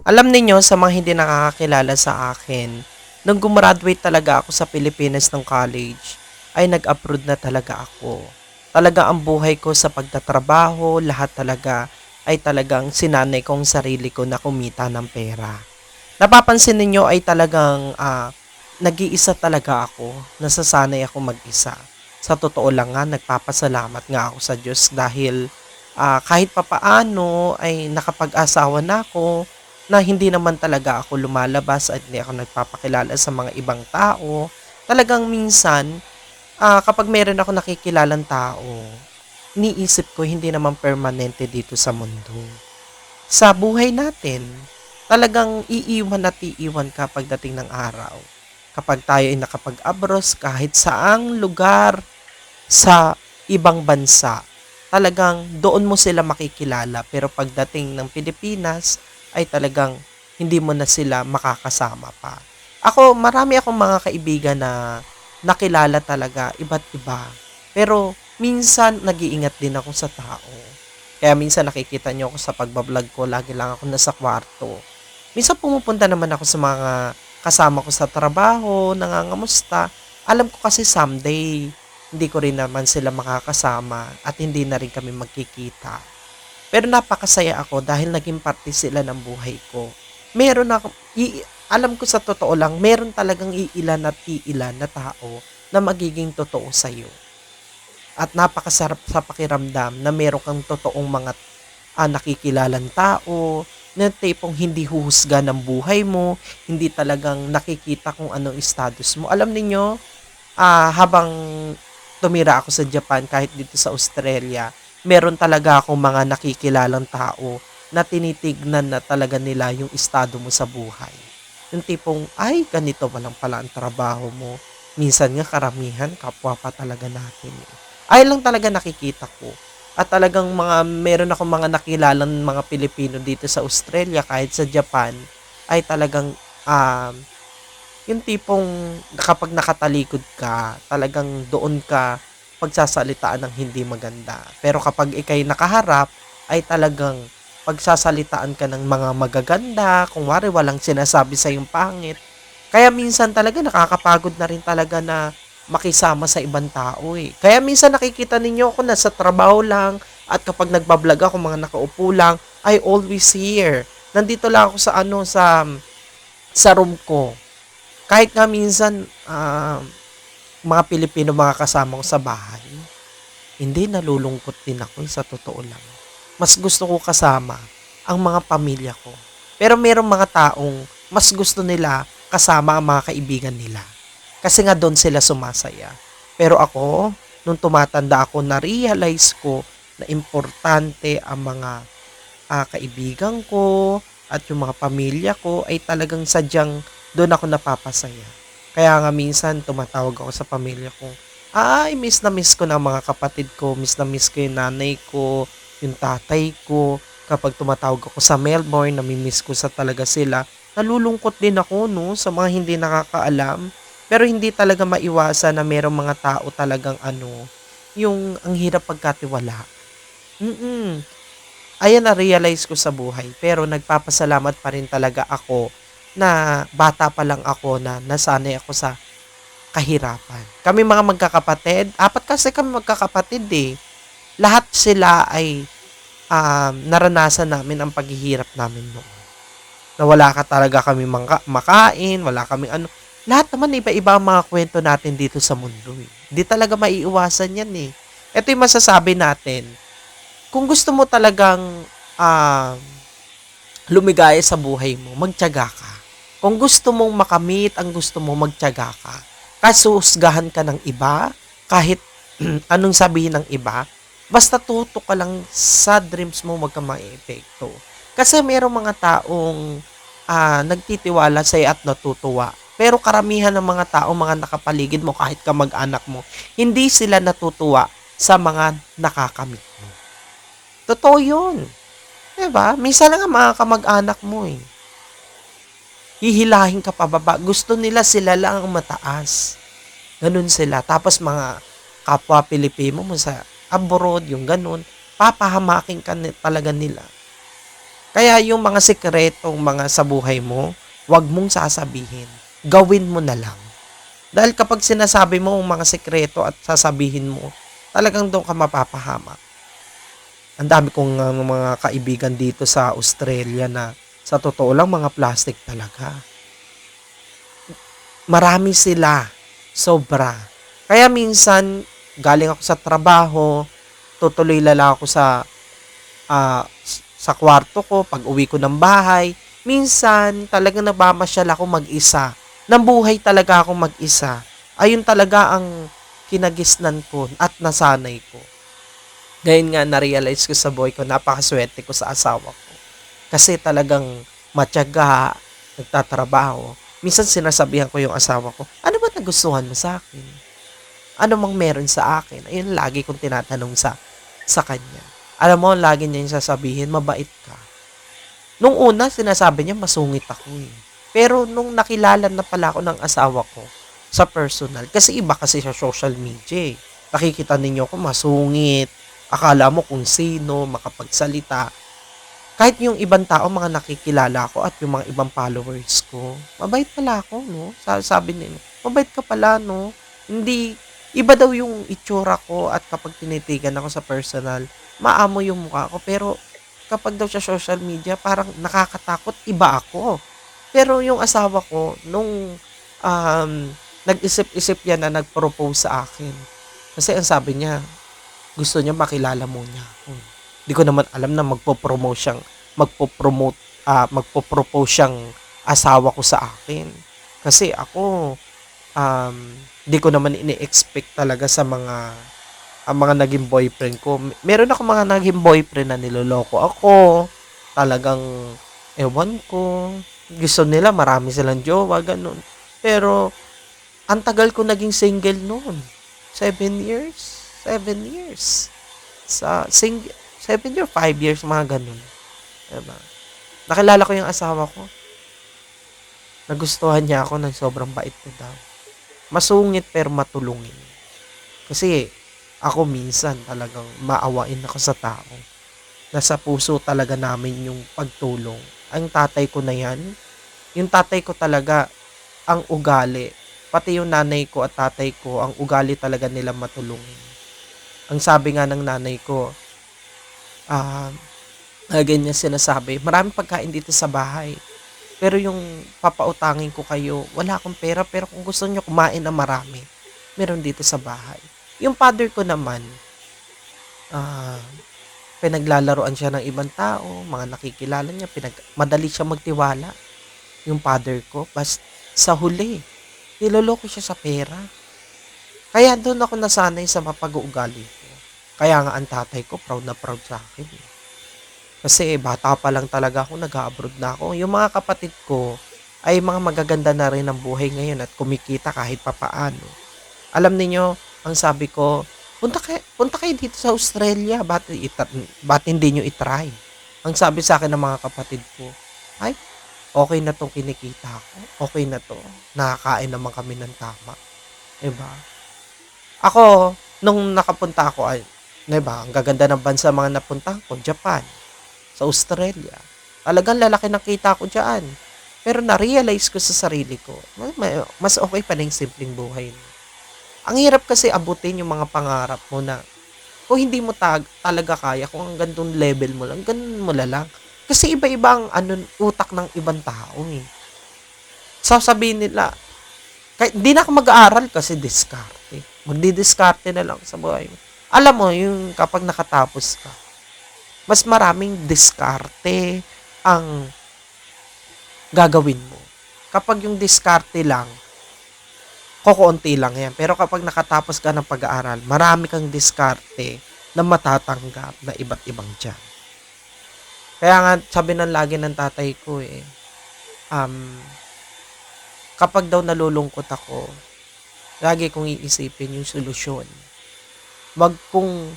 Alam ninyo sa mga hindi nakakakilala sa akin, nung gumraduate talaga ako sa Pilipinas ng college, ay nag-abroad na talaga ako. Talaga ang buhay ko sa pagtatrabaho, lahat talaga ay talagang sinanay kong sarili ko na kumita ng pera. Napapansin ninyo ay talagang ah, nag-iisa talaga ako, nasasanay ako mag-isa. Sa totoo lang nga, nagpapasalamat nga ako sa Diyos dahil ah, kahit papaano ay nakapag-asawa na ako, na hindi naman talaga ako lumalabas at hindi ako nagpapakilala sa mga ibang tao. Talagang minsan, ah, kapag meron ako nakikilalang tao, iniisip ko hindi naman permanente dito sa mundo. Sa buhay natin, talagang iiwan at iiwan ka pagdating ng araw. Kapag tayo ay nakapag-abros kahit saang lugar sa ibang bansa, talagang doon mo sila makikilala. Pero pagdating ng Pilipinas, ay talagang hindi mo na sila makakasama pa. Ako, marami akong mga kaibigan na nakilala talaga, iba't iba. Pero minsan nag-iingat din ako sa tao. Kaya minsan nakikita niyo ako sa pagbablog ko, lagi lang ako nasa kwarto. Minsan pumupunta naman ako sa mga kasama ko sa trabaho, nangangamusta. Alam ko kasi someday, hindi ko rin naman sila makakasama at hindi na rin kami magkikita. Pero napakasaya ako dahil naging parte sila ng buhay ko. Meron ako, i- alam ko sa totoo lang, meron talagang iilan at iilan na tao na magiging totoo sa'yo. At napakasarap sa pakiramdam na meron kang totoong mga ah, nakikilalang tao, na tipong hindi huhusga ng buhay mo, hindi talagang nakikita kung anong status mo. Alam niyo ah, habang tumira ako sa Japan, kahit dito sa Australia, meron talaga akong mga nakikilalang tao na tinitignan na talaga nila yung estado mo sa buhay. Yung tipong, ay, ganito pa lang pala ang trabaho mo. Minsan nga karamihan, kapwa pa talaga natin. eh. Ay lang talaga nakikita ko. At talagang mga, meron ako mga nakilalang mga Pilipino dito sa Australia, kahit sa Japan, ay talagang, um, yung tipong kapag nakatalikod ka, talagang doon ka pagsasalitaan ng hindi maganda. Pero kapag ikay nakaharap, ay talagang pagsasalitaan ka ng mga magaganda, kung wari walang sinasabi sa yung pangit. Kaya minsan talaga nakakapagod na rin talaga na makisama sa ibang tao eh. Kaya minsan nakikita ninyo ako nasa trabaho lang at kapag nagbablog ako mga nakaupo lang, I always here. Nandito lang ako sa ano sa sa room ko. Kahit nga minsan ah, mga Pilipino mga kasama ko sa bahay, hindi nalulungkot din ako sa totoo lang. Mas gusto ko kasama ang mga pamilya ko. Pero merong mga taong mas gusto nila kasama ang mga kaibigan nila. Kasi nga doon sila sumasaya. Pero ako, nung tumatanda ako, na-realize ko na importante ang mga ah, kaibigan ko at yung mga pamilya ko ay talagang sadyang doon ako napapasaya. Kaya nga minsan tumatawag ako sa pamilya ko, ay miss na miss ko na mga kapatid ko, miss na miss ko yung nanay ko, yung tatay ko. Kapag tumatawag ako sa Melbourne, namimiss ko sa talaga sila. Nalulungkot din ako no sa mga hindi nakakaalam. Pero hindi talaga maiwasan na merong mga tao talagang ano, yung ang hirap pagkatiwala. Mm Ayan na-realize ko sa buhay. Pero nagpapasalamat pa rin talaga ako na bata pa lang ako na nasanay ako sa kahirapan. Kami mga magkakapatid, apat kasi kami magkakapatid eh. Lahat sila ay um, naranasan namin ang paghihirap namin noon. Na wala ka talaga kami mangka- makain, wala kami ano. Lahat naman iba-iba ang mga kwento natin dito sa mundo eh. Hindi talaga maiiwasan yan eh. Ito yung masasabi natin. Kung gusto mo talagang um, lumigaya sa buhay mo, magtiyaga ka. Kung gusto mong makamit ang gusto mo, magtiyaga ka. Kasusgahan ka ng iba, kahit anong sabihin ng iba, basta tuto ka lang sa dreams mo, wag ka ma-epekto. Kasi merong mga taong ah, nagtitiwala sa'yo at natutuwa. Pero karamihan ng mga tao, mga nakapaligid mo, kahit ka mag-anak mo, hindi sila natutuwa sa mga nakakamit mo. Totoo yun. Diba? Minsan lang ang mga kamag-anak mo eh. Hihilahin ka pababa. Gusto nila sila lang ang mataas. Ganun sila. Tapos mga kapwa Pilipino mo sa abroad, yung ganun, papahamakin ka talaga nila. Kaya yung mga sikretong mga sa buhay mo, wag mong sasabihin. Gawin mo na lang. Dahil kapag sinasabi mo ang mga sikreto at sasabihin mo, talagang doon ka mapapahamak. Ang dami kong uh, mga kaibigan dito sa Australia na sa totoo lang mga plastic talaga. Marami sila. Sobra. Kaya minsan, galing ako sa trabaho, tutuloy lala ako sa ah, sa kwarto ko, pag uwi ko ng bahay, minsan talagang nabamasyal ako mag-isa. Nambuhay talaga ako mag-isa. Ayun talaga ang kinagisnan ko at nasanay ko. Ngayon nga na-realize ko sa buhay ko, napakaswerte ko sa asawa ko. Kasi talagang matyaga, nagtatrabaho. Minsan sinasabihan ko yung asawa ko, ano ba nagustuhan mo sa akin? Ano mang meron sa akin? Ayun lagi kong tinatanong sa sa kanya. Alam mo, lagi niya yung sasabihin, mabait ka. Nung una, sinasabi niya, masungit ako eh. Pero nung nakilala na pala ako ng asawa ko sa personal, kasi iba kasi sa social media eh. Nakikita ninyo ako masungit, akala mo kung sino, makapagsalita. Kahit yung ibang tao, mga nakikilala ko at yung mga ibang followers ko, mabait pala ako, no? Sa- Sabi nila, mabait ka pala, no? Hindi, iba daw yung itsura ko at kapag tinitigan ako sa personal, maamo yung mukha ko. Pero kapag daw sa social media, parang nakakatakot, iba ako. Pero yung asawa ko, nung um, nag-isip-isip yan na nag-propose sa akin, kasi ang sabi niya, gusto niya makilala mo niya ako. Di ko naman alam na magpo-promote siyang magpo-promote uh, magpo-propose siyang asawa ko sa akin. Kasi ako um di ko naman ini-expect talaga sa mga ang mga naging boyfriend ko. Meron ako mga naging boyfriend na niloloko ako. Talagang ewan ko. Gusto nila marami silang jowa, ganun. Pero ang tagal ko naging single noon. Seven years. Seven years. Sa sing 7 years, 5 years, mga ganun. Diba? Nakilala ko yung asawa ko. Nagustuhan niya ako ng sobrang bait ko daw. Masungit pero matulungin. Kasi ako minsan talagang maawain ako sa tao. Nasa puso talaga namin yung pagtulong. Ang tatay ko na yan, yung tatay ko talaga ang ugali. Pati yung nanay ko at tatay ko, ang ugali talaga nila matulungin. Ang sabi nga ng nanay ko, uh, ganyan sinasabi, maraming pagkain dito sa bahay. Pero yung papautangin ko kayo, wala akong pera, pero kung gusto nyo kumain na marami, meron dito sa bahay. Yung father ko naman, ah, pinaglalaroan siya ng ibang tao, mga nakikilala niya, pinag madali siya magtiwala. Yung father ko, bas sa huli, niloloko siya sa pera. Kaya doon ako nasanay sa mapag-uugali. Kaya nga ang tatay ko, proud na proud sa akin. Kasi bata pa lang talaga ako, nag-abroad na ako. Yung mga kapatid ko, ay mga magaganda na rin ang buhay ngayon at kumikita kahit papaano. Alam niyo ang sabi ko, punta kayo, punta kayo dito sa Australia, ba't, ita, ba't hindi nyo itry? Ang sabi sa akin ng mga kapatid ko, ay, okay na tong kinikita ko, okay na to, nakakain naman kami ng tama. Diba? Ako, nung nakapunta ako, ay, diba, ang gaganda ng bansa mga napunta ko, Japan, sa Australia. Talagang lalaki ng kita ko dyan. Pero na-realize ko sa sarili ko, mas okay pa na yung simpleng buhay. Ang hirap kasi abutin yung mga pangarap mo na kung hindi mo tag, talaga kaya, kung ang gandong level mo lang, ganun mo lang. Kasi iba-iba ang ano, utak ng ibang tao eh. Sasabihin nila, hindi na ako mag-aaral kasi diskarte. Magdi-diskarte na lang sa buhay mo. Alam mo, yung kapag nakatapos ka, mas maraming diskarte ang gagawin mo. Kapag yung diskarte lang, kukunti lang yan. Pero kapag nakatapos ka ng pag-aaral, marami kang diskarte na matatanggap na iba't ibang dyan. Kaya nga, sabi ng lagi ng tatay ko eh, um, kapag daw nalulungkot ako, lagi kong iisipin yung solusyon. Wag kong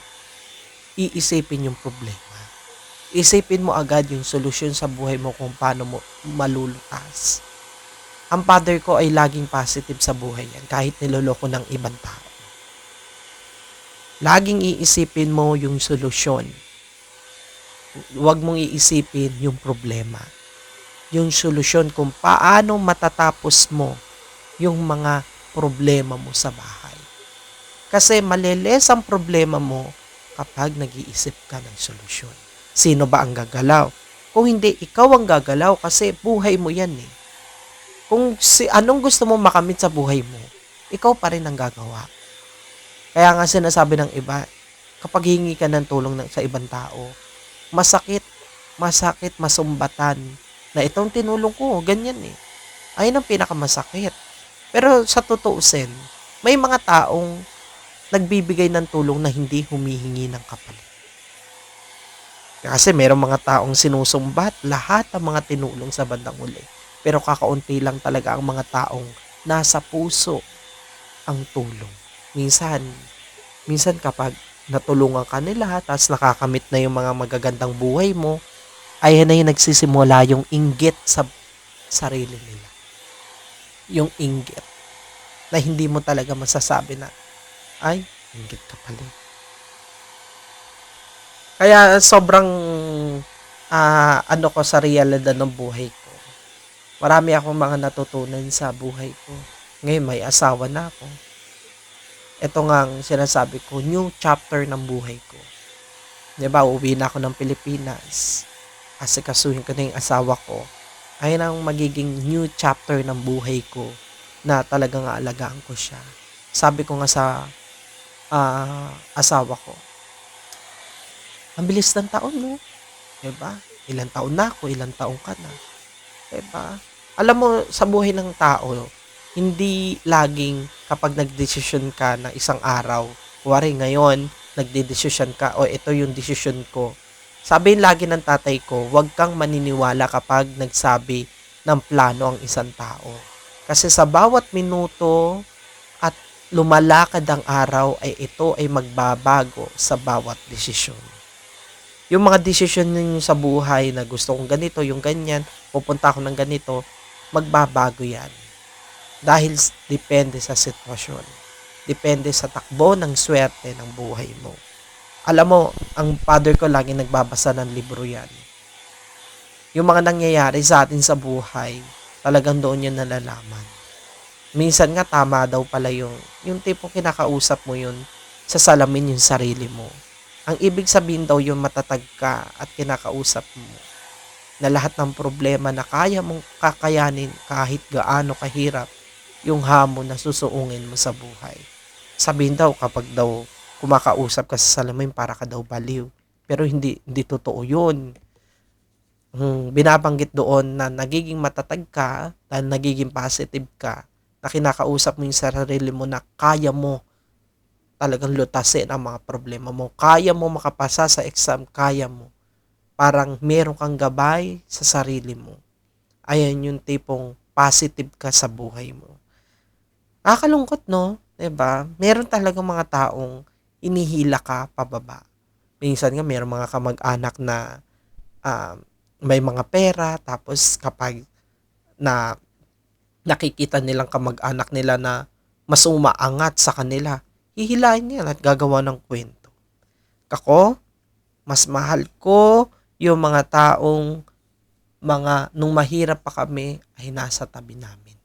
iisipin yung problema. Isipin mo agad yung solusyon sa buhay mo kung paano mo malulutas. Ang father ko ay laging positive sa buhay yan kahit niloloko ng ibang tao. Laging iisipin mo yung solusyon Huwag mong iisipin yung problema. Yung solusyon kung paano matatapos mo yung mga problema mo sa bahay. Kasi maliles ang problema mo kapag nag-iisip ka ng solusyon. Sino ba ang gagalaw? Kung hindi, ikaw ang gagalaw kasi buhay mo yan eh. Kung si, anong gusto mo makamit sa buhay mo, ikaw pa rin ang gagawa. Kaya nga sinasabi ng iba, kapag hingi ka ng tulong ng, sa ibang tao, masakit, masakit, masumbatan na itong tinulong ko, ganyan eh. Ayun ang pinakamasakit. Pero sa tutuusin, may mga taong nagbibigay ng tulong na hindi humihingi ng kapalit. Kasi merong mga taong sinusumbat lahat ng mga tinulong sa bandang uli. Pero kakaunti lang talaga ang mga taong nasa puso ang tulong. Minsan, minsan kapag natulungan ka nila, tapos nakakamit na yung mga magagandang buhay mo, ayan na yung nagsisimula yung inggit sa sarili nila. Yung inggit na hindi mo talaga masasabi na, ay, inggit ka pala. Kaya sobrang ah, ano ko sa realidad ng buhay ko. Marami akong mga natutunan sa buhay ko. Ngayon may asawa na ako. Ito nga ang sinasabi ko, new chapter ng buhay ko. Di ba, uwi na ako ng Pilipinas. Asikasuhin ko na yung asawa ko. Ayun ang magiging new chapter ng buhay ko na talagang aalagaan ko siya. Sabi ko nga sa ah, asawa ko, ang bilis ng taon, no? Diba? Ilang taon na ako, ilang taon ka na. Diba? Alam mo, sa buhay ng tao, hindi laging kapag nagdesisyon ka ng isang araw, kuwari ngayon, nagdedesisyon ka, o ito yung desisyon ko. Sabi lagi ng tatay ko, huwag kang maniniwala kapag nagsabi ng plano ang isang tao. Kasi sa bawat minuto lumalakad ang araw ay ito ay magbabago sa bawat desisyon yung mga desisyon ninyo sa buhay na gusto kong ganito, yung ganyan, pupunta ako ng ganito, magbabago yan. Dahil depende sa sitwasyon. Depende sa takbo ng swerte ng buhay mo. Alam mo, ang father ko lagi nagbabasa ng libro yan. Yung mga nangyayari sa atin sa buhay, talagang doon yun nalalaman. Minsan nga tama daw pala yung, yung tipong kinakausap mo yun, sa salamin yung sarili mo. Ang ibig sabihin daw yung matatag ka at kinakausap mo na lahat ng problema na kaya mong kakayanin kahit gaano kahirap yung hamon na susuungin mo sa buhay. Sabihin daw kapag daw kumakausap ka sa salamin para ka daw baliw. Pero hindi hindi totoo yun. Hmm, binabanggit doon na nagiging matatag ka, na nagiging positive ka, na kinakausap mo yung sarili mo na kaya mo talagang lutasin ang mga problema mo. Kaya mo makapasa sa exam, kaya mo. Parang meron kang gabay sa sarili mo. Ayan yung tipong positive ka sa buhay mo. Nakakalungkot, no? ba? Meron talagang mga taong inihila ka pababa. Minsan nga meron mga kamag-anak na ah, may mga pera tapos kapag na nakikita nilang kamag-anak nila na mas umaangat sa kanila, hihilahin yan at gagawa ng kwento. Kako, mas mahal ko yung mga taong mga nung mahirap pa kami ay nasa tabi namin.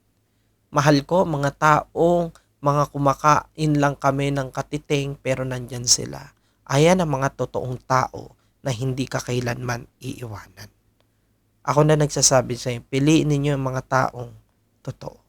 Mahal ko mga taong mga kumakain lang kami ng katiting pero nandyan sila. Ayan ang mga totoong tao na hindi ka kailanman iiwanan. Ako na nagsasabi sa inyo, piliin ninyo yung mga taong totoo.